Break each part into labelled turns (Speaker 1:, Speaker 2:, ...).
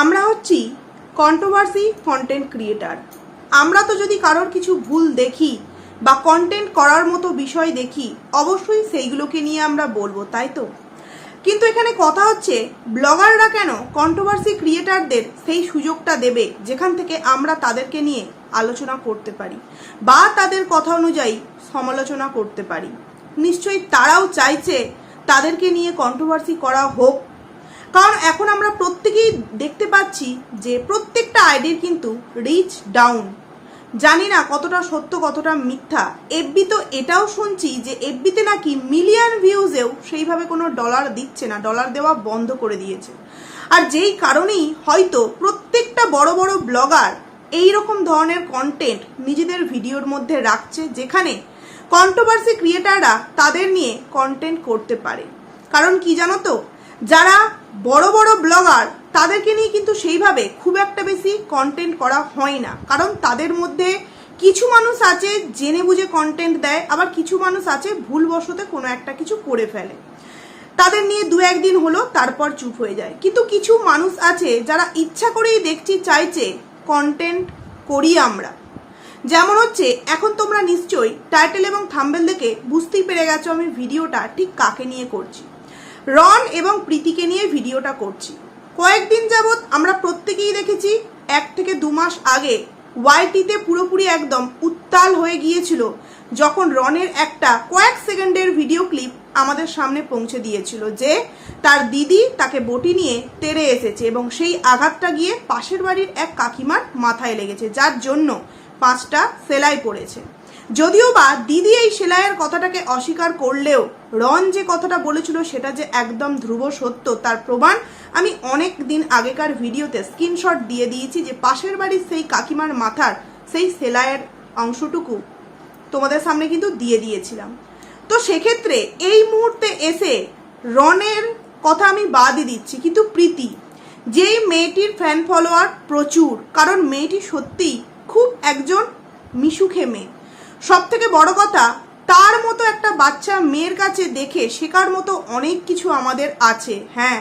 Speaker 1: আমরা হচ্ছি controversy content creator আমরা তো যদি কারোর কিছু ভুল দেখি বা কন্টেন্ট করার মতো বিষয় দেখি, অবশ্যই সেইগুলোকে নিয়ে আমরা বলব, তাই তো? কিন্তু এখানে কথা হচ্ছে ব্লগাররা কেন কন্ট্রোভার্সি ক্রিয়েটারদের সেই সুযোগটা দেবে যেখান থেকে আমরা তাদেরকে নিয়ে আলোচনা করতে পারি বা তাদের কথা অনুযায়ী সমালোচনা করতে পারি। নিশ্চয়ই তারাও চাইছে তাদেরকে নিয়ে কন্ট্রোভার্সি করা হোক কারণ এখন আমরা প্রত্যেকেই দেখতে পাচ্ছি যে প্রত্যেকটা আইডির কিন্তু রিচ ডাউন জানি না কতটা সত্য, কতটা মিথ্যা। এফবি তো এটাও শুনছি যে এফবিতে নাকি মিলিয়ন ভিউজেও সেইভাবে কোনো ডলার দিচ্ছে না ডলার দেওয়া বন্ধ করে দিয়েছে। আর যেই কারণেই হয়তো প্রত্যেকটা বড় বড় ব্লগার এই রকম ধরনের কন্টেন্ট নিজেদের ভিডিওর মধ্যে রাখছে, যেখানে কন্ট্রোভার্সি ক্রিয়েটাররা তাদের নিয়ে কন্টেন্ট করতে পারে। কারণ কি জানো তো? যারা বড় বড় ব্লগার, তাদেরকে নিয়ে কিন্তু সেইভাবে খুব একটা বেশি কন্টেন্ট করা হয় না। কারণ তাদের মধ্যে কিছু মানুষ আছে জেনে বুঝে কন্টেন্ট দেয়, আবার কিছু মানুষ আছে ভুলবশতে কোনো একটা কিছু করে ফেলে। তাদের নিয়ে দু একদিন হলো, তারপর চুপ হয়ে যায়। কিন্তু কিছু মানুষ আছে যারা ইচ্ছা করেই দেখছি, চাইছে কন্টেন্ট করি আমরা। যেমন হচ্ছে, এখন তোমরা নিশ্চয়ই টাইটেল এবং থাম্বেল দেখে বুঝতেই পেরে গেছো আমি ভিডিওটা ঠিক কাকে নিয়ে করছি। রন এবং প্রীতিকে নিয়ে ভিডিওটা করছি। কয়েকদিন যাবৎ আমরা প্রত্যেকেই দেখেছি, এক থেকে দু মাস আগে ওয়াইটিতে পুরোপুরি একদম উত্তাল হয়ে গিয়েছিল, যখন রনের একটা কয়েক সেকেন্ডের ভিডিও ক্লিপ আমাদের সামনে পৌঁছে দিয়েছিল যে তার দিদি তাকে বটি নিয়ে তেড়ে এসেছে এবং সেই আঘাতটা গিয়ে পাশের বাড়ির এক কাকিমার মাথায় লেগেছে, যার জন্য পাঁচটা সেলাই পড়েছে। যদিও বা দিদি এই সেলাইয়ের কথাটাকে অস্বীকার করলেও রন যে কথাটা বলেছিল সেটা যে একদম ধ্রুব সত্য, তার প্রমাণ আমি অনেক দিন আগেকার ভিডিওতে স্ক্রিনশট দিয়ে দিয়েছি যে পাশের বাড়ির সেই কাকিমার মাথার সেই সেলাইয়ের অংশটুকু তোমাদের সামনে কিন্তু দিয়ে দিয়েছিলাম। তো সেক্ষেত্রে এই মুহূর্তে এসে রনের কথা আমি বাদই দিচ্ছি, কিন্তু প্রীতি, যেই মেয়েটির ফ্যান ফলোয়ার প্রচুর, কারণ মেয়েটি সত্যিই খুব একজন মিশুখে মেয়ে। সব থেকে বড় কথা, তার মতো একটা বাচ্চা মেয়ের কাছে দেখে শেখার মতো অনেক কিছু আমাদের আছে হ্যাঁ।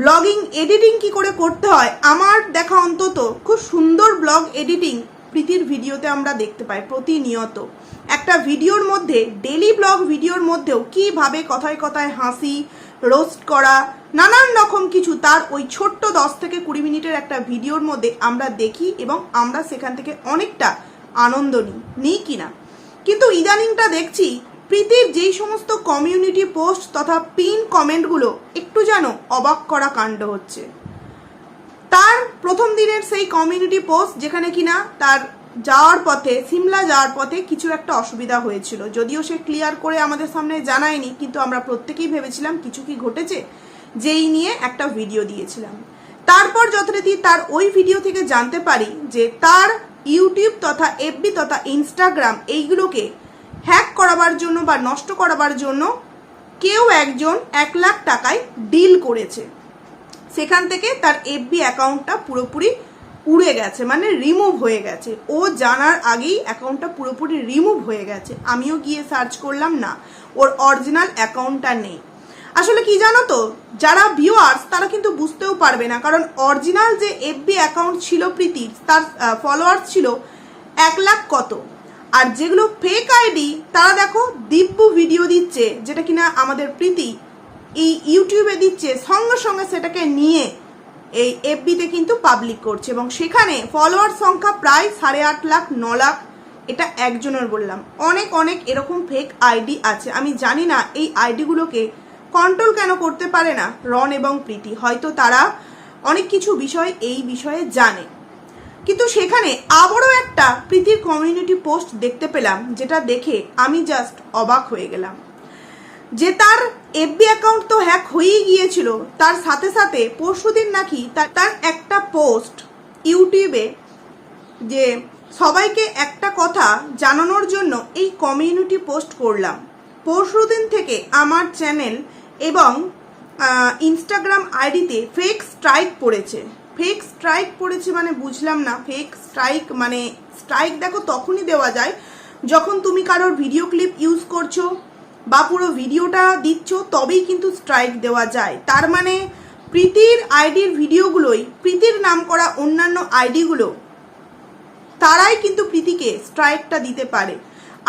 Speaker 1: ব্লগিং, এডিটিং কি করে করতে হয়, আমার দেখা অন্তত খুব সুন্দর ব্লগ এডিটিং প্রীতির ভিডিওতে আমরা দেখতে পাই প্রতিনিয়ত। একটা ভিডিওর মধ্যে ডেলি ব্লগ ভিডিওর মধ্যেও কীভাবে কথায় কথায় হাসি, রোস্ট করা, নানান রকম কিছু তার ওই ছোট্ট দশ থেকে কুড়ি মিনিটের একটা ভিডিওর মধ্যে আমরা দেখি এবং আমরা সেখান থেকে অনেকটা আনন্দ নিই নিই কিনা? কিন্তু ইদানিংটা দেখছি প্রীতির যেই সমস্ত কমিউনিটি পোস্ট তথা পিন কমেন্টগুলো একটু যেন অবাক করা কাণ্ড হচ্ছে। তার প্রথম দিনের সেই কমিউনিটি পোস্ট যেখানে কিনা তার যাওয়ার পথে, সিমলা যাওয়ার পথে কিছু একটা অসুবিধা হয়েছিল। যদিও সে ক্লিয়ার করে আমাদের সামনে জানায়নি, কিন্তু আমরা প্রত্যেকেই ভেবেছিলাম কিছু কি ঘটেছে যেই নিয়ে একটা ভিডিও দিয়েছিলাম। তারপর যথারীতি তার ওই ভিডিও থেকে জানতে পারি যে তার ইউটিউব তথা এফবি তথা ইনস্টাগ্রাম এইগুলোকে হ্যাক করাবার জন্য বা নষ্ট করাবার জন্য কেউ একজন এক লাখ টাকায় ডিল করেছে। সেখান থেকে তার এফবি অ্যাকাউন্টটা পুরোপুরি উড়ে গেছে মানে রিমুভ হয়ে গেছে। ও জানার আগেই অ্যাকাউন্টটা পুরোপুরি রিমুভ হয়ে গেছে। আমিও গিয়ে সার্চ করলাম, না, ওর অরিজিনাল অ্যাকাউন্টটা নেই। আসলে কি জানো তো? যারা ভিউয়ার্স তারা কিন্তু বুঝতেও পারবে না। কারণ অরিজিনাল যে এফবি অ্যাকাউন্ট ছিল প্রীতির, তার ফলোয়ার্স ছিল এক লাখ কত। আর যেগুলো ফেক আইডি তারা দেখো দিব্য ভিডিও দিচ্ছে, যেটা কিনা আমাদের প্রীতি এই ইউটিউবে দিচ্ছে, সঙ্গে সঙ্গে সেটাকে নিয়ে এই এফবিতে কিন্তু পাবলিক করছে। এবং সেখানে ফলোয়ার সংখ্যা প্রায় সাড়ে আট লাখ, ন লাখ, এটা একজনের বললাম। অনেক অনেক এরকম ফেক আইডি আছে। আমি জানি না এই আইডিগুলোকে কন্ট্রোল কেন করতে পারে না? রন এবং প্রীতি। হয়তো তারা অনেক কিছু বিষয় এই বিষয়ে জানে। কিন্তু সেখানে আবারও একটা প্রীতির কমিউনিটি পোস্ট দেখতে পেলাম, যেটা দেখে আমি জাস্ট অবাক হয়ে গেলাম। যে তার এফবি অ্যাকাউন্ট তো হ্যাক হয়েই গিয়েছিল, তার সাথে সাথে পরশুদিন নাকি তার একটা পোস্ট ইউটিউবে যে সবাইকে একটা কথা জানানোর জন্য এই কমিউনিটি পোস্ট করলাম। পরশুদিন থেকে আমার চ্যানেল এবং ইনস্টাগ্রাম আইডিতে ফেক স্ট্রাইক পড়েছে। ফেক স্ট্রাইক পড়েছে মানে বুঝলাম না। ফেক স্ট্রাইক মানে স্ট্রাইক দেখো তখনই দেওয়া যায় যখন তুমি কারোর ভিডিও ক্লিপ ইউজ করছ বা পুরো ভিডিওটা দিচ্ছ তবেই কিন্তু স্ট্রাইক দেওয়া যায়। তার মানে প্রীতির আইডির ভিডিওগুলোই প্রীতির নাম করা অন্যান্য আইডিগুলো, তারাই কিন্তু প্রীতিকে স্ট্রাইকটা দিতে পারে।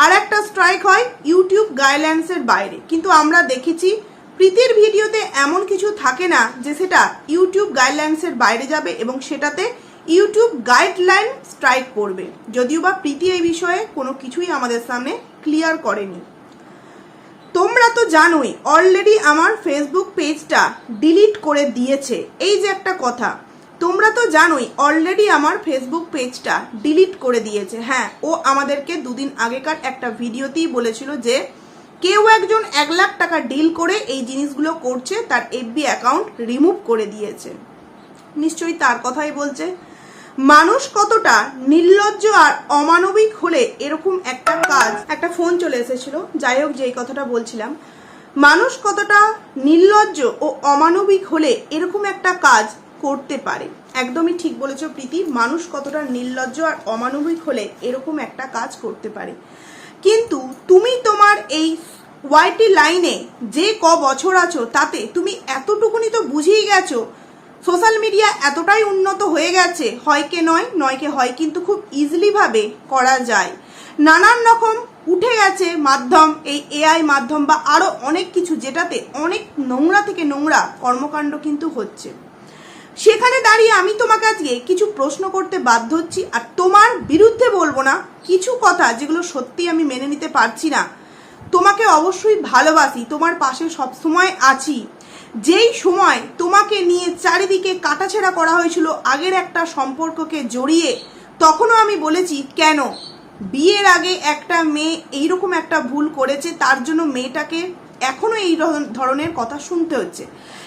Speaker 1: আর একটা স্ট্রাইক হয় ইউটিউব গাইডলাইন্সের বাইরে। কিন্তু আমরা দেখেছি প্রীতির ভিডিওতে এমন কিছু থাকে না যে সেটা ইউটিউব গাইডলাইন্সের বাইরে যাবে এবং সেটাতে ইউটিউব গাইডলাইন স্ট্রাইক করবে যদিও বা প্রীতি এই বিষয়ে কোনো কিছুই আমাদের সামনে ক্লিয়ার করেনি। তোমরা তো জানোই অলরেডি আমার ফেসবুক পেজটা ডিলিট করে দিয়েছে। এই যে একটা কথা, তোমরা তো জানোই অলরেডি আমার ফেসবুক পেজটা ডিলিট করে দিয়েছে। হ্যাঁ ও আমাদেরকে দুদিন আগেকার একটা ভিডিওতেই বলেছিল যে কেউ একজন এক লাখ টাকা ডিল করে এই জিনিসগুলো করছে, তার এফবি অ্যাকাউন্ট রিমুভ করে দিয়েছে। নিশ্চয়ই তার কথাই বলছে। মানুষ কতটা নির্লজ্জ আর অমানবিক হলে এরকম একটা কাজ, একটা ফোন চলে এসেছিল। যাই হোক, যেই কথাটা বলছিলাম, মানুষ কতটা নির্লজ্জ ও অমানবিক হলে এরকম একটা কাজ করতে পারে। একদমই ঠিক বলেছ প্রীতি, মানুষ কতটা নির্লজ্জ আর অমানবিক হলে এরকম একটা কাজ করতে পারে। কিন্তু তুমি তোমার এই ওয়াইটি লাইনে যে ক বছর আছো তাতে তুমি এতটুকুনি তো বুঝেই গেছো। সোশ্যাল মিডিয়া এতটাই উন্নত হয়ে গেছে, হয়কে নয়, নয়কে হয়, কিন্তু খুব ইজিলিভাবে করা যায়। নানান রকম উঠে গেছে মাধ্যম, এই এআই মাধ্যম বা আরও অনেক কিছু যেটাতে অনেক নোংরা থেকে নোংরা কর্মকাণ্ড কিন্তু হচ্ছে। সেখানে দাঁড়িয়ে আমি তোমাকে আজকে কিছু প্রশ্ন করতে বাধ্য হচ্ছি, আর তোমার বিরুদ্ধে বলব না। কিছু কথা যেগুলো সত্যি আমি মেনে নিতে পারছি না। তোমাকে অবশ্যই ভালোবাসি, তোমার পাশে সব সময় আছি। যেই সময় তোমাকে নিয়ে চারিদিকে কাটাছেড়া করা হয়েছিল আগের একটা সম্পর্ককে জড়িয়ে, তখনও আমি বলেছি, কেন? বিয়ের আগে একটা মেয়ে এইরকম একটা ভুল করেছে, তার জন্য মেয়েটাকে এখনও এই ধরন- ধরনের কথা শুনতে হচ্ছে।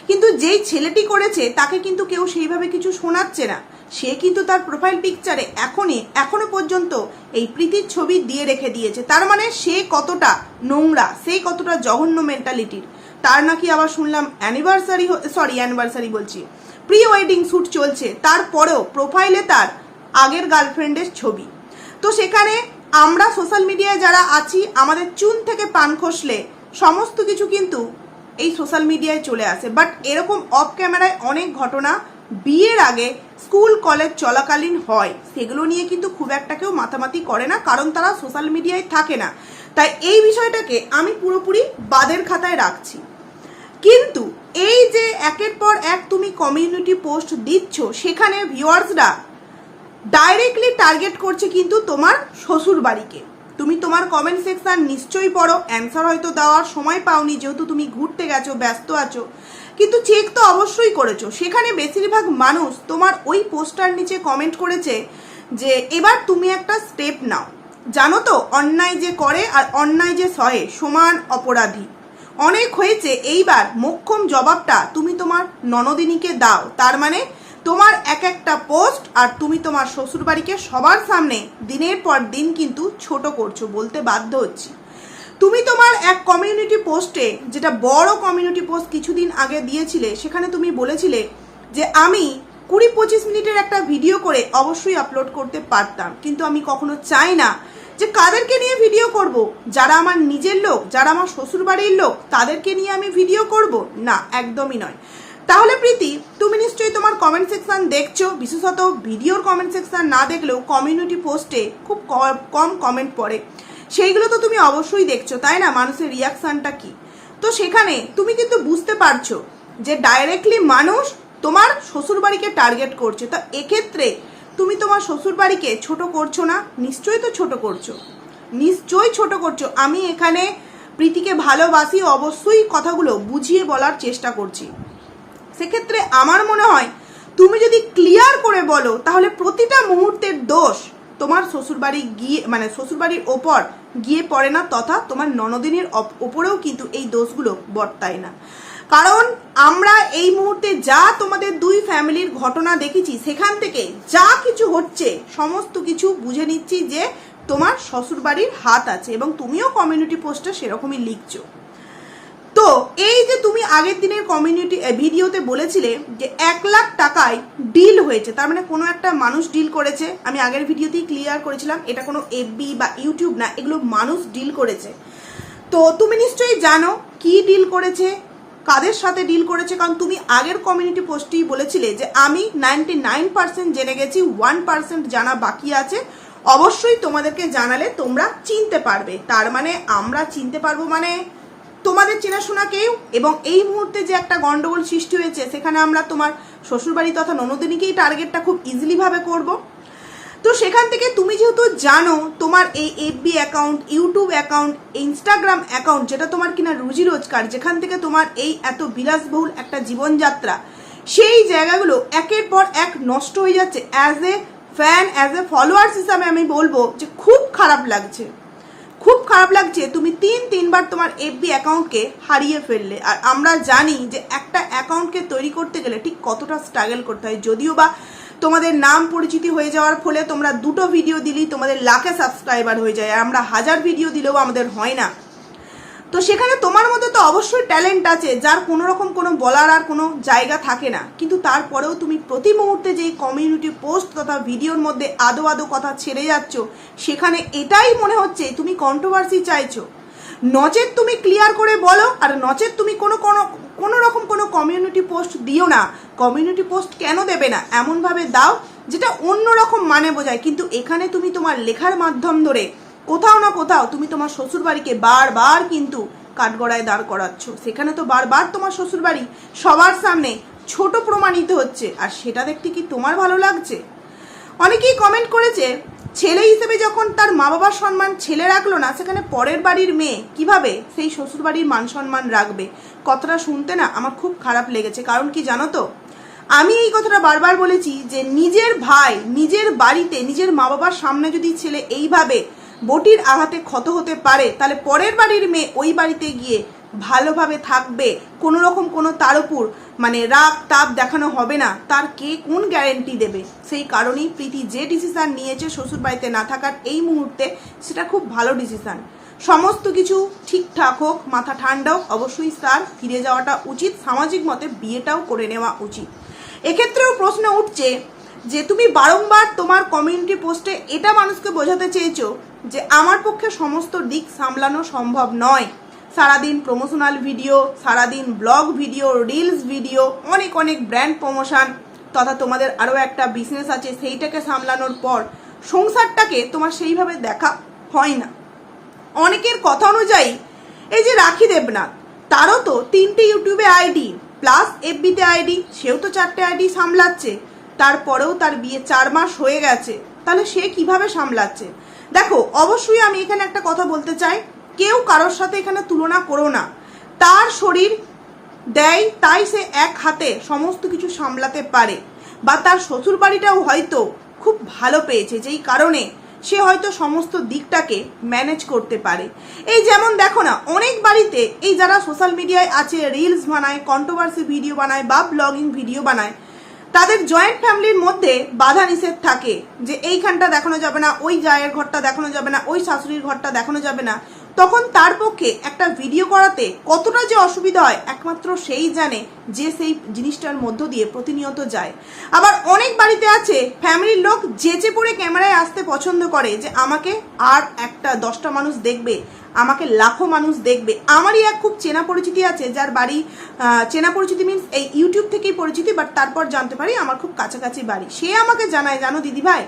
Speaker 1: কিন্তু যেই ছেলেটি করেছে, তাকে কিন্তু কেউ সেইভাবে কিছু শোনাচ্ছে না। সে কিন্তু তার প্রোফাইল পিকচারে এখনই, এখনও পর্যন্ত এই প্রীতির ছবি দিয়ে রেখে দিয়েছে। তার মানে সে কতটা নোংরা, সে কতটা জঘন্য মেন্টালিটির তার নাকি আবার শুনলাম অ্যানিভার্সারি সরি অ্যানিভার্সারি বলছি। প্রি ওয়েডিং শ্যুট চলছে, তারপরেও প্রোফাইলে তার আগের গার্লফ্রেন্ডের ছবি। তো সেখানে আমরা সোশ্যাল মিডিয়ায় যারা আছি, আমাদের চুন থেকে পান খসলে সমস্ত কিছু কিন্তু এই সোশ্যাল মিডিয়ায় চলে আসে। বাট এরকম অফ ক্যামেরায় অনেক ঘটনা বিয়ের আগে স্কুল, কলেজ চলাকালীন হয়। সেগুলো নিয়ে কিন্তু খুব একটা কেউ মাতামাতি করে না, কারণ তারা সোশ্যাল মিডিয়ায় থাকে না। তাই এই বিষয়টাকে আমি পুরোপুরি বাদের খাতায় রাখছি। কিন্তু এই যে একের পর এক তুমি কমিউনিটি পোস্ট দিচ্ছ, সেখানে ভিউয়ার্সরা ডাইরেক্টলি টার্গেট করছে কিন্তু তোমার শ্বশুর বাড়িকে তুমি তোমার কমেন্ট সেকশন নিশ্চয়ই পড়ো। অ্যান্সার হয়তো দেওয়ার সময় পাওনি, যেহেতু তুমি ঘুরতে গেছো, ব্যস্ত আছো। কিন্তু চেক তো অবশ্যই করেছ। সেখানে বেশিরভাগ মানুষ তোমার ওই পোস্টার নিচে কমেন্ট করেছে যে, এবার তুমি একটা স্টেপ নাও। জানো তো, অন্যায় যে করে আর অন্যায় যে সহে, সমান অপরাধী। অনেক হয়েছে, এইবার মোক্ষম জবাবটা তুমি তোমার ননদিনীকে দাও। তার মানে তোমার এক একটা পোস্ট আর তুমি তোমার শ্বশুরবাড়িকে সবার সামনে দিনের পর দিন কিন্তু ছোট করছ বলতে বাধ্য হচ্ছি। তুমি তোমার এক কমিউনিটি পোস্টে যেটা বড় কমিউনিটি পোস্ট কিছুদিন আগে দিয়েছিলে, সেখানে তুমি বলেছিলে যে আমি কুড়ি পঁচিশ মিনিটের একটা ভিডিও করে অবশ্যই আপলোড করতে পারতাম। কিন্তু আমি কখনো চাই না যে কাদেরকে নিয়ে ভিডিও করব? যারা আমার নিজের লোক, যারা আমার শ্বশুরবাড়ির লোক, তাদেরকে নিয়ে আমি ভিডিও করব? না, একদমই নয়। তাহলে প্রীতি, তুমি নিশ্চয়ই তোমার কমেন্ট সেকশন দেখছ। বিশেষত ভিডিওর কমেন্ট সেকশন না দেখলেও কমিউনিটি পোস্টে খুব কম কমেন্ট পড়ে। সেইগুলো তো তুমি অবশ্যই দেখছ, তাই না? মানুষের রিয়াকশানটা কি? তো সেখানে তুমি কিন্তু বুঝতে পারছ যে ডাইরেক্টলি মানুষ তোমার শ্বশুরবাড়িকে টার্গেট করছে। তো এক্ষেত্রে তুমি তোমার শ্বশুরবাড়িকে ছোট করছ না? নিশ্চয়ই তো ছোট করছ। নিশ্চয়ই ছোট করছ। আমি এখানে প্রীতিকে ভালোবাসি, অবশ্যই কথাগুলো বুঝিয়ে বলার চেষ্টা করছি। সেক্ষেত্রে আমার মনে হয় তুমি যদি ক্লিয়ার করে বলো, তাহলে প্রতিটা মুহূর্তের দোষ তোমার শ্বশুরবাড়ি গিয়ে মানে শ্বশুরবাড়ির ওপর গিয়ে পড়ে না, তথা তোমার ননদিনীর ওপরেও কিন্তু এই দোষগুলো বর্তায় না। কারণ আমরা এই মুহূর্তে যা তোমাদের দুই ফ্যামিলির ঘটনা দেখেছি, সেখান থেকে যা কিছু হচ্ছে, সমস্ত কিছু বুঝে নিচ্ছি যে তোমার শ্বশুরবাড়ির হাত আছে এবং তুমিও কমিউনিটি পোস্টে সেরকমই লিখছো। তো এই যে তুমি আগের দিনের কমিউনিটি ভিডিওতে বলেছিলে যে এক লাখ টাকায় ডিল হয়েছে, তার মানে কোনো একটা মানুষ ডিল করেছে, আমি আগের ভিডিওতেই ক্লিয়ার করেছিলাম, এটা কোনো এফবি বা ইউটিউব না, এগুলো মানুষ ডিল করেছে। তো তুমি নিশ্চয়ই জানো কি ডিল করেছে, কাদের সাথে ডিল করেছে, কারণ তুমি আগের কমিউনিটি পোস্টেই বলেছিলে যে আমি নাইনটি নাইন পার্সেন্ট জেনে গেছি ওয়ান পার্সেন্ট জানা বাকি আছে, অবশ্যই তোমাদেরকে জানালে তোমরা চিনতে পারবে, তার মানে আমরা চিনতে পারব মানে তোমাদের চেনাশোনা কেউ? এবং এই মুহূর্তে যে একটা গন্ডগোল সৃষ্টি হয়েছে, সেখানে আমরা তোমার শ্বশুরবাড়ি তথা ননদিনীকেই টার্গেটটা খুব ইজিলিভাবে করব। তো সেখান থেকে তুমি যেহেতু জানো, তোমার এই FB account YouTube account Instagram account যেটা তোমার কিনা রুজি রোজগার, যেখান থেকে তোমার এই এত বিলাসবহুল একটা জীবনযাত্রা, সেই জায়গাগুলো একের পর এক নষ্ট হয়ে যাচ্ছে। As a fan as a followers হিসাবে আমি বলব যে খুব খারাপ লাগছে। খুব খারাপ লাগছে, তুমি তিন, তিনবার তোমার এফবি অ্যাকাউন্টকে হারিয়ে ফেললে। আর আমরা জানি যে একটা অ্যাকাউন্টকে তৈরি করতে গেলে ঠিক কতটা স্ট্রাগল করতে হয়। যদিও বা তোমাদের নাম পরিচিতি হয়ে যাওয়ার ফলে তোমরা দুটো ভিডিও দিলেই তোমাদের লাখে সাবস্ক্রাইবার হয়ে যায়। আর আমরা হাজার ভিডিও দিলেও আমাদের হয় না। তো সেখানে তোমার মধ্যে তো অবশ্যই ট্যালেন্ট আছে, যার কোনো রকম কোনো বলার আর কোনো জায়গা থাকে না। কিন্তু তারপরেও তুমি প্রতি মুহূর্তে যেই কমিউনিটি পোস্ট তথা ভিডিওর মধ্যে আদো আদো কথা ছেড়ে যাচ্ছ, সেখানে এটাই মনে হচ্ছে তুমি কন্ট্রোভার্সি চাইছো। নচেত তুমি ক্লিয়ার করে বলো, আর নচেত তুমি কোনো কোনো কোনো রকম কোনো কমিউনিটি পোস্ট দিও না। কমিউনিটি পোস্ট কেন দেবে না? এমনভাবে দাও, যেটা অন্য রকম মানে বোঝায়। কিন্তু এখানে তুমি তোমার লেখার মাধ্যম ধরে কোথাও না কোথাও তুমি তোমার শ্বশুরবাড়িকে বারবার কিন্তু কাঠগড়ায় দাঁড় করাচ্ছ। সেখানে তো বারবার তোমার শ্বশুরবাড়ি সবার সামনে ছোট প্রমাণিত হচ্ছে। আর সেটা দেখতে কি তোমার ভালো লাগছে? অনেকেই কমেন্ট করেছে, ছেলে হিসেবে যখন তার মা বাবার সম্মান ছেলে রাখল না, সেখানে পরের বাড়ির মেয়ে কীভাবে সেই শ্বশুর বাড়ির মান সম্মান রাখবে? কথাটা শুনতে না আমার খুব খারাপ লেগেছে। কারণ কি জানো তো? আমি এই কথাটা বারবার বলেছি যে নিজের ভাই নিজের বাড়িতে নিজের মা বাবার সামনে যদি ছেলে এইভাবে বটির আঘাতে ক্ষত হতে পারে, তাহলে পরের বাড়ির মেয়ে ওই বাড়িতে গিয়ে ভালোভাবে থাকবে। কোনো রকম কোনো তার উপর মানে রাগ তাপ দেখানো হবে না। তার কে কোন গ্যারেন্টি দেবে? সেই কারণেই প্রীতি যে ডিসিশান নিয়েছে শ্বশুর বাড়িতে না থাকার এই মুহূর্তে সেটা খুব ভালো ডিসিশান সমস্ত কিছু ঠিকঠাক হোক, মাথা ঠান্ডা হোক, অবশ্যই তার ফিরে যাওয়াটা উচিত, সামাজিক মতে বিয়েটাও করে নেওয়া উচিত। এক্ষেত্রেও প্রশ্ন উঠছে যে, তুমি বারংবার তোমার কমিউনিটি পোস্টে এটা মানুষকে বোঝাতে চেয়েছো যে আমার পক্ষে সমস্ত দিক সামলানো সম্ভব নয়। সারাদিন প্রমোশনাল ভিডিও সারাদিন ব্লগ ভিডিও রিলস ভিডিও অনেক অনেক ব্র্যান্ড প্রমোশন তথা তোমাদের আরও একটা বিজনেস আছে, সেইটাকে সামলানোর পর সংসারটাকে তোমার সেইভাবে দেখা হয় না। অনেকের কথা অনুযায়ী, এই যে রাখি দেবনাথ, তারও তো তিনটে ইউটিউবে আইডি প্লাস এফবিতে আইডি, সেও তো চারটে আইডি সামলাচ্ছে। তারপরেও তার বিয়ে চার মাস হয়ে গেছে। তাহলে সে কীভাবে সামলাচ্ছে? দেখো, অবশ্যই আমি এখানে একটা কথা বলতে চাই। কেউ কারোর সাথে এখানে তুলনা করো না। তার শরীর দেয়, তাই সে এক হাতে সমস্ত কিছু সামলাতে পারে। বা তার শ্বশুর বাড়িটাও হয়তো খুব ভালো পেয়েছে, যেই কারণে সে হয়তো সমস্ত দিকটাকে ম্যানেজ করতে পারে। এই যেমন দেখো না, অনেক বাড়িতে এই যারা সোশ্যাল মিডিয়ায় আছে রিলস বানায় কন্ট্রোভার্সি ভিডিও বানায় বা ব্লগিং ভিডিও বানায় তাদের জয়েন্ট ফ্যামিলির মধ্যে বাধা নিষেধ থাকে যে এইখানটা দেখানো যাবে না, ওই জায়ের ঘরটা দেখানো যাবে না, ওই শাশুড়ির ঘরটা দেখানো যাবে না। তখন তার পক্ষে একটা ভিডিও করাতে কতটা যে অসুবিধা হয়, একমাত্র সেই জানে যে সেই জিনিসটার মধ্য দিয়ে প্রতিনিয়ত যায়। আবার অনেক বাড়িতে আছে ফ্যামিলির লোক যেচে পড়ে ক্যামেরায় আসতে পছন্দ করে যে আমাকে আর একটা দশটা মানুষ দেখবে, আমাকে লাখো মানুষ দেখবে। আমারই এক খুব চেনা পরিচিতি আছে, যার বাড়ি চেনা পরিচিতি মিনস এই ইউটিউব থেকেই পরিচিতি বাট তারপর জানতে পারি আমার খুব কাছাকাছি বাড়ি। সে আমাকে জানায়, জানো দিদি ভাই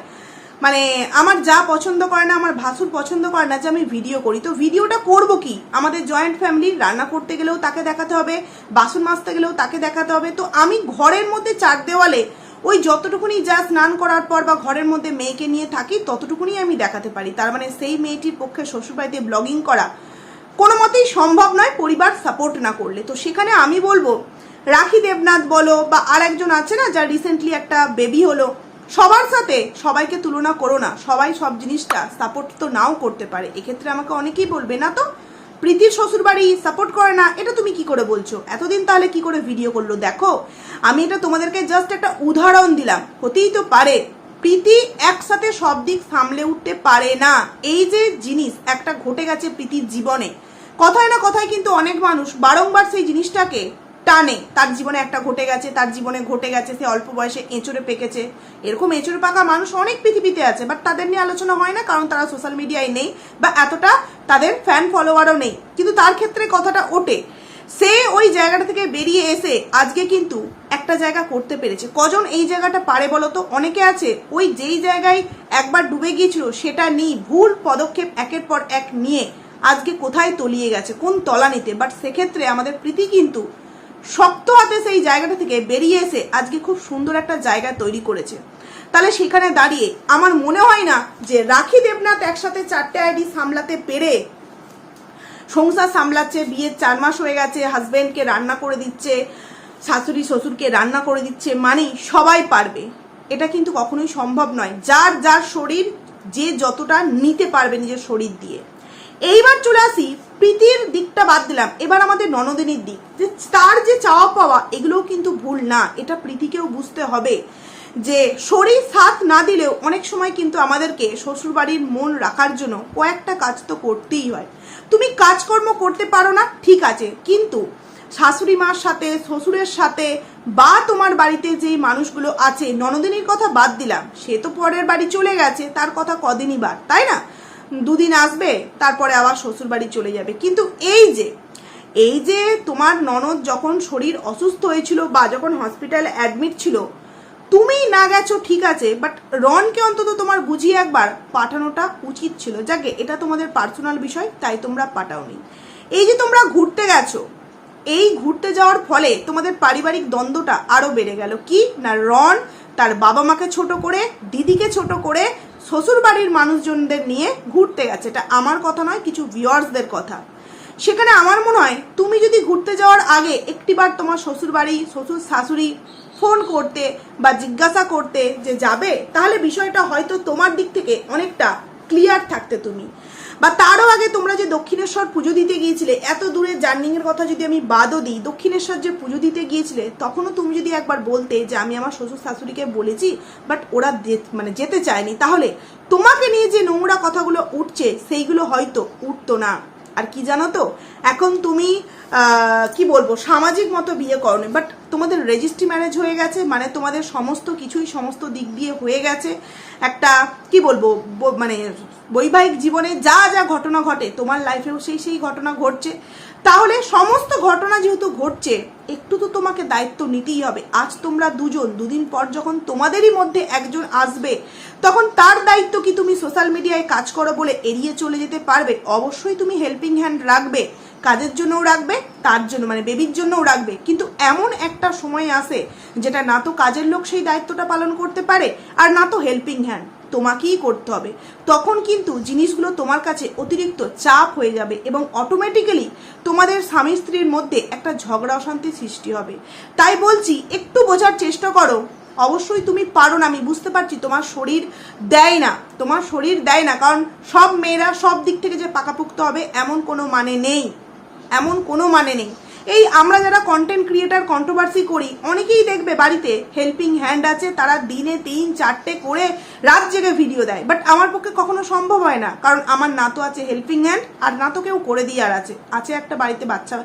Speaker 1: মানে আমার যা পছন্দ করে না, আমার ভাসুর পছন্দ করে না যে আমি ভিডিও করি। তো ভিডিওটা করব কি? আমাদের জয়েন্ট ফ্যামিলি রান্না করতে গেলেও তাকে দেখাতে হবে, বাসন মাজতে গেলেও তাকে দেখাতে হবে। তো আমি ঘরের মধ্যে চার দেওয়ালে ওই যতটুকুনি যা স্নান করার পর বা ঘরের মধ্যে মেয়েকে নিয়ে থাকি, ততটুকুনি আমি দেখাতে পারি। তার মানে সেই মেয়েটির পক্ষে শ্বশুরবাড়িতে ব্লগিং করা কোনো মতেই সম্ভব নয়, পরিবার সাপোর্ট না করলে। তো সেখানে আমি বলব, রাখি দেবনাথ বলো বা আর একজন আছে না, যার রিসেন্টলি একটা বেবি হলো সবার সাথে সবাইকে তুলনা করো না। সবাই সব জিনিসটা সাপোর্ট তো নাও করতে পারে। এক্ষেত্রে আমাকে অনেকেই বলবে, না তো, প্রীতির শ্বশুর বাড়ি সাপোর্ট করে না। এটা তুমি কি করে বলছো? এতদিন তাহলে কি করে ভিডিও করল? দেখো, আমি এটা তোমাদেরকে জাস্ট একটা উদাহরণ দিলাম। হতেই তো পারে, প্রীতি একসাথে সব দিক সামলে উঠতে পারে না। এই যে জিনিস একটা ঘটে গেছে প্রীতির জীবনে। কথায় না কথায় কিন্তু অনেক মানুষ বারংবার সেই জিনিসটাকে টানে। তার জীবনে একটা ঘটে গেছে, তার জীবনে ঘটে গেছে, সে অল্প বয়সে এঁচড়ে পেকেছে। এরকম এঁচড়ে পাকা মানুষ অনেক পৃথিবীতে আছে বাট তাদের নিয়ে আলোচনা হয় না, কারণ তারা সোশ্যাল মিডিয়ায় নেই বা এতটা তাদের ফ্যান ফলোয়ারও নেই। কিন্তু তার ক্ষেত্রে কথাটা ওঠে। সে ওই জায়গাটা থেকে বেরিয়ে এসে আজকে কিন্তু একটা জায়গা করতে পেরেছে। কজন এই জায়গাটা পারে বলো তো অনেকে আছে, ওই যেই জায়গায় একবার ডুবে গিয়েছিল, সেটা নিয়ে ভুল পদক্ষেপ একের পর এক নিয়ে আজকে কোথায় তলিয়ে গেছে, কোন তলানিতে? বাট সেক্ষেত্রে আমাদের প্রীতি কিন্তু শক্ত হাতে সেই জায়গাটা থেকে বেরিয়ে এসে আজকে খুব সুন্দর একটা জায়গা তৈরি করেছে। তাহলে সেখানে দাঁড়িয়ে আমার মনে হয় না যে রাখি দেবনাথ একসাথে চারটে আইডি সামলাতে পেরে সংসার সামলাচ্ছে, বিয়ের চার মাস হয়ে গেছে হাজবেন্ডকে রান্না করে দিচ্ছে, শাশুড়ি শ্বশুরকে রান্না করে দিচ্ছে মানে সবাই পারবে। এটা কিন্তু কখনোই সম্ভব নয়। যার যার শরীর যে যতটা নিতে পারবে নিজের শরীর দিয়ে। এইবার চলে আসি প্রীতির দিকটা বাদ দিলাম। এবার আমাদের ননদিনীর দিক। যে তার যে চাওয়া পাওয়া, এগুলোও কিন্তু ভুল না। এটা প্রীতিকেও বুঝতে হবে যে শরীর সাথ না দিলেও অনেক সময় কিন্তু আমাদেরকে শ্বশুরবাড়ির মন রাখার জন্য কয়েকটা কাজ তো করতেই হয়। তুমি কাজকর্ম করতে পারো না, ঠিক আছে। কিন্তু শাশুড়ি মার সাথে, শ্বশুরের সাথে বা তোমার বাড়িতে যেই মানুষগুলো আছে, ননদিনীর কথা বাদ দিলাম। সে তো পরের বাড়ি চলে গেছে, তার কথা কদিনই বার তাই না? দুদিন আসবে, তারপরে আবার শ্বশুর বাড়ি চলে যাবে। কিন্তু এই যে এই যে তোমার ননদ যখন শরীর অসুস্থ হয়েছিল বা যখন হসপিটালে অ্যাডমিট ছিল, তুমি না গেছো, ঠিক আছে বাট রনকে অন্তত তোমার বুঝিয়ে একবার পাঠানোটা উচিত ছিল। যাকে এটা তোমাদের পার্সোনাল বিষয়, তাই তোমরা পাঠাওনি। এই যে তোমরা ঘুরতে গেছো, এই ঘুরতে যাওয়ার ফলে তোমাদের পারিবারিক দ্বন্দ্বটা আরও বেড়ে গেল। কি? না রন তার বাবা মাকে ছোট করে, দিদিকে ছোট করে শ্বশুর বাড়ির মানুষজনদের নিয়ে ঘুরতে গেছে। এটা আমার কথা নয়, কিছু ভিওয়ার্সদের কথা। সেখানে আমার মনে হয়, তুমি যদি ঘুরতে যাওয়ার আগে একটিবার তোমার শ্বশুরবাড়ি, শ্বশুর শাশুড়ি ফোন করতে বা জিজ্ঞাসা করতে যে যাবে, তাহলে বিষয়টা হয়তো তোমার দিক থেকে অনেকটা ক্লিয়ার থাকতে তুমি। বা তারও আগে তোমরা যে দক্ষিণেশ্বর পুজো দিতে গিয়েছিলে, এত দূরে জার্নিংয়ের কথা যদি আমি বাদও দিই, দক্ষিণেশ্বর যে পুজো দিতে গিয়েছিলে, তখনও তুমি যদি একবার বলতে যে আমি আমার শ্বশুর শাশুড়িকে বলেছি বাট ওরা মানে যেতে চায়নি, তাহলে তোমাকে নিয়ে যে নোংরা কথাগুলো উঠছে, সেইগুলো হয়তো উঠতো না। আর কি জানো তো? এখন তুমি কি বলব, সামাজিক মতো বিয়ে করনি বাট তোমাদের রেজিস্ট্রি ম্যারেজ হয়ে গেছে মানে তোমাদের সমস্ত কিছুই সমস্ত দিক দিয়ে হয়ে গেছে। একটা, কি বলব মানে বৈবাহিক জীবনে যা যা ঘটনা ঘটে, তোমার লাইফেও সেই সেই ঘটনা ঘটছে। তাহলে সমস্ত ঘটনা যেহেতু ঘটছে, একটু তো তোমাকে দায়িত্ব নিতেই হবে। আজ তোমরা দুজন, দুদিন পর যখন তোমাদেরই মধ্যে একজন আসবে, তখন তার দায়িত্ব কি তুমি সোশ্যাল মিডিয়ায় কাজ করো বলে এড়িয়ে চলে যেতে পারবে? অবশ্যই তুমি হেল্পিং হ্যান্ড রাখবে। কাজের জন্যও রাখবে, তার জন্য মানে বেবির জন্যও রাখবে। কিন্তু এমন একটা সময় আসে, যেটা না তো কাজের লোক সেই দায়িত্বটা পালন করতে পারে, আর না তো হেল্পিং হ্যান্ড তোমাকেই করতে হবে। তখন কিন্তু জিনিসগুলো তোমার কাছে অতিরিক্ত চাপ হয়ে যাবে এবং অটোমেটিক্যালি তোমাদের স্বামী স্ত্রীর মধ্যে একটা ঝগড়া অশান্তি সৃষ্টি হবে। তাই বলছি, একটু বোঝার চেষ্টা করো। অবশ্যই তুমি পারো না, আমি বুঝতে পারছি তোমার শরীর দেয় না, তোমার শরীর দেয় না, কারণ সব মেয়েরা সব দিক থেকে যে পাকাপুক্ত হবে, এমন কোনো মানে নেই। এমন কোনো মানে নেই। এই আমরা যারা কন্টেন্ট ক্রিয়েটার কন্ট্রোভার্সি করি, অনেকেই দেখবে বাড়িতে হেল্পিং হ্যান্ড আছে, তারা দিনে তিন, চারটে করে রাত জেগে ভিডিও দেয়। বাট আমার পক্ষে কখনো সম্ভব হয় না, কারণ আমার না তো আছে হেল্পিং হ্যান্ড আর না তো কেউ করে দিয়ে আর আছে। আছে একটা বাড়িতে বাচ্চা,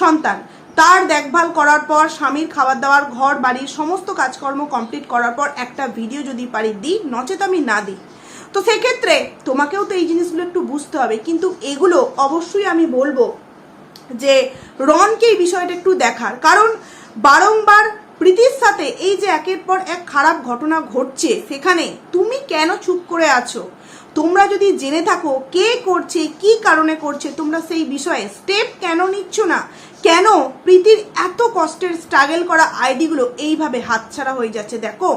Speaker 1: সন্তান। তার দেখভাল করার পর, স্বামীর খাবার দাবার, ঘর, বাড়ির সমস্ত কাজকর্ম কমপ্লিট করার পর একটা ভিডিও যদি পারি দিই, নচেত আমি না দিই। তো সেক্ষেত্রে তোমাকেও তো এই জিনিসগুলো একটু বুঝতে হবে, কিন্তু এগুলো অবশ্যই আমি বলব যে রনকে এই বিষয়টা একটু দেখার। কারণ বারংবার প্রীতির সাথে এই যে একের পর এক খারাপ ঘটনা ঘটছে, সেখানে তুমি কেন চুপ করে আছো? তোমরা যদি জেনে থাকো কে করছে, কি কারণে করছে, তোমরা সেই বিষয়ে স্টেপ কেন নিচ্ছ না? কেন প্রীতির এত কষ্টের স্ট্রাগল করা আইডিগুলো এইভাবে হাতছাড়া হয়ে যাচ্ছে? দেখো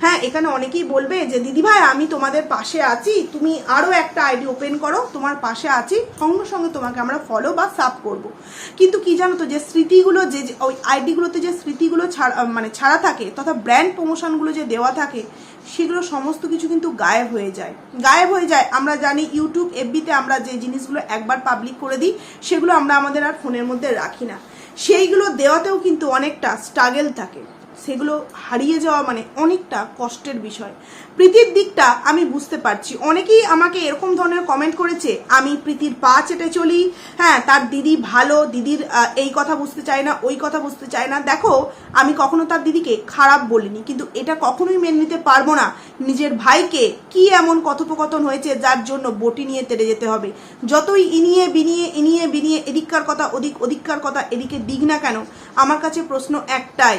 Speaker 1: হ্যাঁ এখানে অনেকেই বলবে যে দিদিভাই আমি তোমাদের পাশে আছি। তুমি আরও একটা আইডি ওপেন করো, তোমার পাশে আছি। সঙ্গে সঙ্গে তোমাকে আমরা ফলো বা সাব করব। কিন্তু কি জানো তো, যে স্মৃতিগুলো যে, যে- ওই আইডিগুলোতে যে স্মৃতিগুলো ছাড়া মানে ছাড়া থাকে, তথা ব্র্যান্ড প্রমোশনগুলো যে দেওয়া থাকে, সেগুলো সমস্ত কিছু কিন্তু গায়েব হয়ে যায়। গায়েব হয়ে যায়। আমরা জানি ইউটিউব এফবিতে আমরা যে জিনিসগুলো একবার পাবলিক করে দিই, সেগুলো আমরা আমাদের আর ফোনের মধ্যে রাখি না। সেইগুলো দেওয়াতেও কিন্তু অনেকটা স্ট্রাগেল থাকে। সেগুলো হারিয়ে যাওয়া মানে অনেকটা কষ্টের বিষয়। প্রীতির দিকটা আমি বুঝতে পারছি। অনেকেই আমাকে এরকম ধরনের কমেন্ট করেছে, আমি প্রীতির পা চেটে চলি। হ্যাঁ তার দিদি ভালো, দিদির এই কথা বুঝতে চায় না, ওই কথা বুঝতে চায় না। দেখো, আমি কখনো তার দিদিকে খারাপ বলিনি, কিন্তু এটা কখনোই মেনে নিতে পারব না। নিজের ভাইকে কি এমন কথোপকথন হয়েছে যার জন্য বটি নিয়ে তেড়ে যেতে হবে? যতই ইনিয়ে বিনিয়ে ইনিয়ে বিনিয়ে, এদিককার কথা ওদিক, ওদিককার কথা, এদিকে দিক না কেন, আমার কাছে প্রশ্ন একটাই।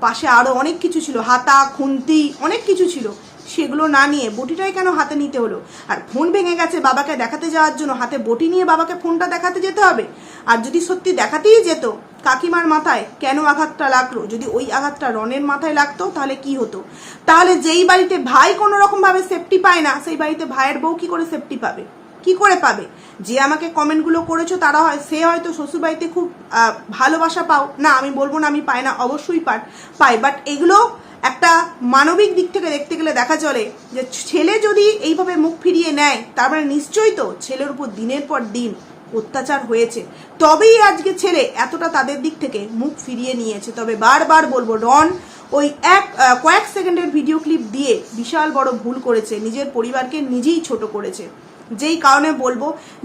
Speaker 1: পাশে আরও অনেক কিছু ছিল, হাতা, খুন্তি, অনেক কিছু ছিল। সেগুলো না নিয়ে বটিটাই কেন হাতে নিতে হলো? আর ফোন ভেঙে গেছে বাবাকে দেখাতে যাওয়ার জন্য, হাতে বটি নিয়ে বাবাকে ফোনটা দেখাতে যেতে হবে? আর যদি সত্যি দেখাতেই যেত, কাকিমার মাথায় কেন আঘাতটা লাগল? যদি ওই আঘাতটা রনের মাথায় লাগতো, তাহলে কি হতো? তাহলে যেই বাড়িতে ভাই কোনো রকমভাবে সেফটি পায় না, সেই বাড়িতে ভাইয়ের বউ কি করে সেফটি পাবে? কি করে পাবে? যে আমাকে কমেন্টগুলো করেছ তারা হয়, সে হয়তো শ্বশুরবাড়িতে খুব ভালোবাসা পাও। না, আমি বলব না আমি পাই না, অবশ্যই পার, পাই। বাট এগুলো একটা মানবিক দিক থেকে দেখতে গেলে দেখা চলে যে ছেলে যদি এইভাবে মুখ ফিরিয়ে নেয়, তার মানে নিশ্চয়ই তো ছেলের উপর দিনের পর দিন অত্যাচার হয়েছে। তবেই আজকে ছেলে এতটা তাদের দিক থেকে মুখ ফিরিয়ে নিয়েছে। তবে বারবার বলব, ডন, ওই এক কয়েক সেকেন্ডের ভিডিও ক্লিপ দিয়ে বিশাল বড় ভুল করেছে। নিজের পরিবারকে নিজেই ছোট করেছে। যেই কারণে বলব,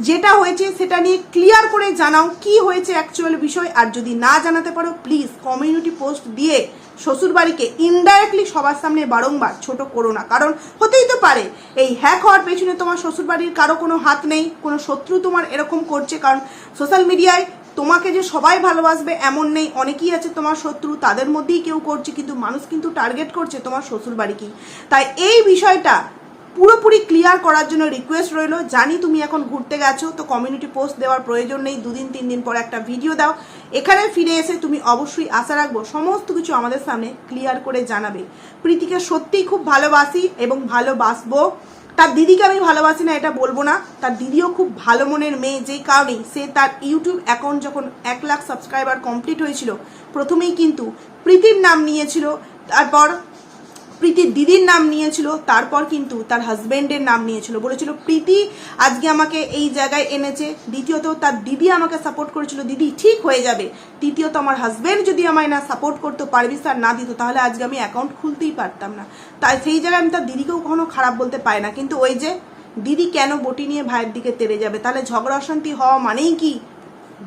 Speaker 1: যেটা হয়েছে সেটা নিয়ে ক্লিয়ার করে জানাও কি হয়েছে অ্যাকচুয়াল বিষয়। আর যদি না জানাতে পারো প্লিজ কমিউনিটি পোস্ট দিয়ে শ্বশুরবাড়িকে ইনডাইরেক্টলি সবার সামনে বারংবার ছোট করো না। কারণ হতেই তো পারে, এই হ্যাক হওয়ার পেছনে তোমার শ্বশুরবাড়ির কারও কোনো হাত নেই, কোনো শত্রু তোমার এরকম করছে। কারণ সোশ্যাল মিডিয়ায় তোমাকে যে সবাই ভালোবাসবে এমন নেই, অনেকেই আছে তোমার শত্রু, তাদের মধ্যেই কেউ করছে, কিন্তু মানুষ কিন্তু টার্গেট করছে তোমার শ্বশুরবাড়িকেই। তাই এই বিষয়টা পুরোপুরি ক্লিয়ার করার জন্য রিকোয়েস্ট রইল। জানি তুমি এখন ঘুরতে গেছো, তো কমিউনিটি পোস্ট দেওয়ার প্রয়োজন নেই। দুদিন, তিন দিন পর একটা ভিডিও দাও। এখানে ফিরে এসে তুমি অবশ্যই আশা রাখব সমস্ত কিছু আমাদের সামনে ক্লিয়ার করে জানাবে। প্রীতিকে সত্যিই খুব ভালোবাসি এবং ভালোবাসবো। তার দিদিকে আমি ভালোবাসি না, এটা বলব না। তার দিদিও খুব ভালো মনের মেয়ে, যেই কারণেই সে তার ইউটিউব অ্যাকাউন্ট যখন এক লাখ সাবস্ক্রাইবার কমপ্লিট হয়েছিল, প্রথমেই কিন্তু প্রীতির নাম নিয়েছিল। তারপর প্রীতির দিদির নাম নিয়েছিল, তারপর কিন্তু তার হাজবেন্ডের নাম নিয়েছিল। বলেছিল, প্রীতি আজকে আমাকে এই জায়গায় এনেছে। দ্বিতীয়ত, তার দিদি আমাকে সাপোর্ট করেছিল। দিদি, ঠিক হয়ে যাবে। তৃতীয়ত, আমার হাজবেন্ড যদি আমায় না সাপোর্ট করতো পারবিস আর না দিত, তাহলে আজকে আমি অ্যাকাউন্ট খুলতেই পারতাম না। তাই সেই জায়গায় আমি তার দিদিকেও কখনো খারাপ বলতে পারি না। কিন্তু ওই যে, দিদি কেন বটি নিয়ে ভাইয়ের দিকে তেড়ে যাবে? তাহলে ঝগড়া অশান্তি হওয়া মানেই কি?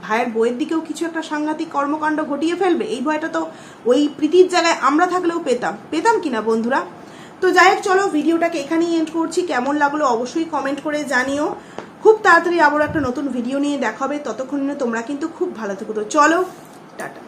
Speaker 1: ভাইয়ের বইয়ের দিকেও কিছু একটা সাংঘাতিক কর্মকাণ্ড ঘটিয়ে ফেলবে, এই ভয়টা তো ওই প্রীতির জায়গায় আমরা থাকলেও পেতাম। পেতাম কিনা বন্ধুরা? তো যাই হোক, চলো ভিডিওটাকে এখানেই এন্ড করছি। কেমন লাগল অবশ্যই কমেন্ট করে জানিও। খুব তাড়াতাড়ি আবার একটা নতুন ভিডিও নিয়ে দেখাবে ততক্ষণে তোমরা কিন্তু খুব ভালো থেকো। তো চলো, টাটা।